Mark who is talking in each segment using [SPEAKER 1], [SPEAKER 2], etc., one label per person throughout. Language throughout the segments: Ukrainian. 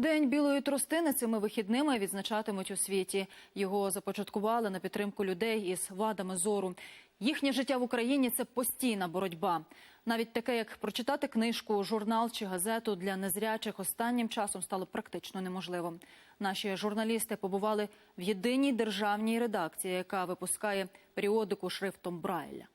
[SPEAKER 1] День білої тростини цими вихідними відзначатимуть у світі. Його започаткували на підтримку людей із вадами зору. Їхнє життя в Україні це постійна боротьба. Навіть таке, як прочитати книжку, журнал чи газету для незрячих останнім часом стало практично неможливо. Наші журналісти побували в єдиній державній редакції, яка випускає періодику шрифтом Брайля.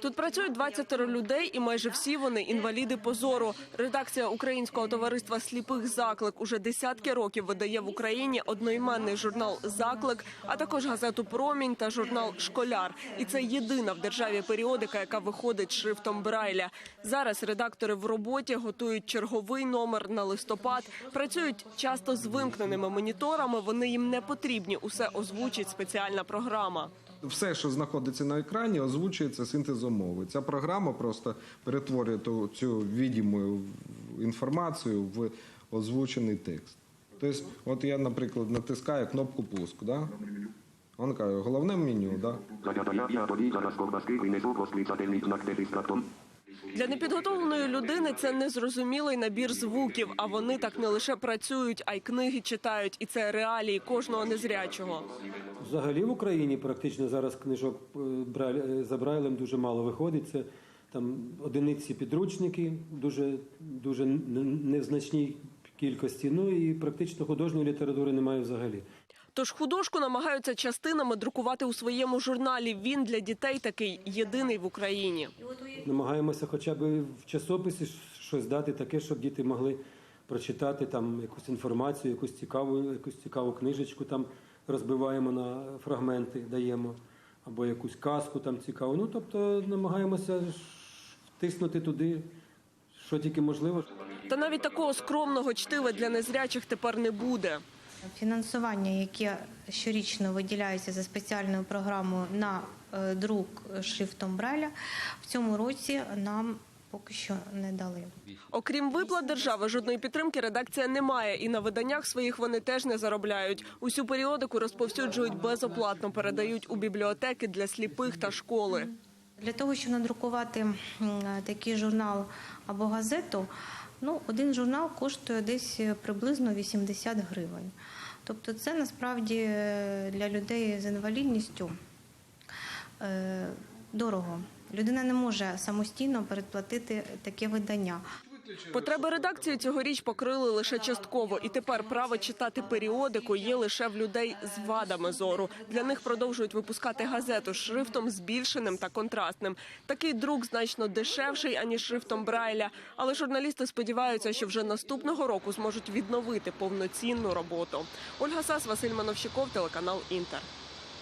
[SPEAKER 2] Тут працюють 20 людей, і майже всі вони інваліди по зору. Редакція Українського товариства сліпих заклик уже десятки років видає в Україні одноіменний журнал Заклик, а також газету Промінь та журнал Школяр. І це єдина в державі періодика, яка виходить шрифтом Брайля. Зараз редактори в роботі готують черговий номер на листопад. Працюють часто з вимкненими моніторами. Вони їм не потрібні. Усе озвучить спеціальна програма.
[SPEAKER 3] Все, що знаходиться на екрані, озвучується синтезом мови. Ця програма просто перетворює цю відіму інформацію в озвучений текст. Тобто, от я, наприклад, натискаю кнопку пуск, да? Він каже, головне меню, да?
[SPEAKER 2] Для непідготовленої людини це незрозумілий набір звуків. А вони так не лише працюють, а й книги читають. І це реалії кожного незрячого.
[SPEAKER 4] Взагалі в Україні практично зараз книжок е, е, за Брайлем дуже мало виходить. Це там одиниці підручники, дуже, дуже н- незначній кількості. Ну і практично художньої літератури немає взагалі.
[SPEAKER 2] Тож художку намагаються частинами друкувати у своєму журналі. Він для дітей такий єдиний в Україні.
[SPEAKER 4] Намагаємося хоча б в часописі щось дати таке, щоб діти могли прочитати там якусь інформацію, якусь цікаву, якусь цікаву книжечку там розбиваємо на фрагменти, даємо, або якусь казку там цікаву. Ну тобто намагаємося втиснути туди, що тільки можливо.
[SPEAKER 2] Та навіть такого скромного чтива для незрячих тепер не буде.
[SPEAKER 5] Фінансування, яке щорічно виділяється за спеціальною програмою на е, друк шрифтом Брайля, в цьому році нам поки що не дали.
[SPEAKER 2] Окрім виплат держави, жодної підтримки редакція не має, і на виданнях своїх вони теж не заробляють. Усю періодику розповсюджують безоплатно, передають у бібліотеки для сліпих та школи.
[SPEAKER 5] Для того, щоб надрукувати такий журнал або газету, ну, один журнал коштує десь приблизно 80 гривень. Тобто це насправді е, для людей з інвалідністю е, дорого. Людина не може самостійно передплатити таке видання.
[SPEAKER 2] Потреби редакції цьогоріч покрили лише частково, і тепер право читати періодику є лише в людей з вадами зору. Для них продовжують випускати газету з шрифтом збільшеним та контрастним. Такий друк значно дешевший аніж шрифтом Брайля. Але журналісти сподіваються, що вже наступного року зможуть відновити повноцінну роботу. Ольга Сас, Василь Мановщиков, телеканал Інтер.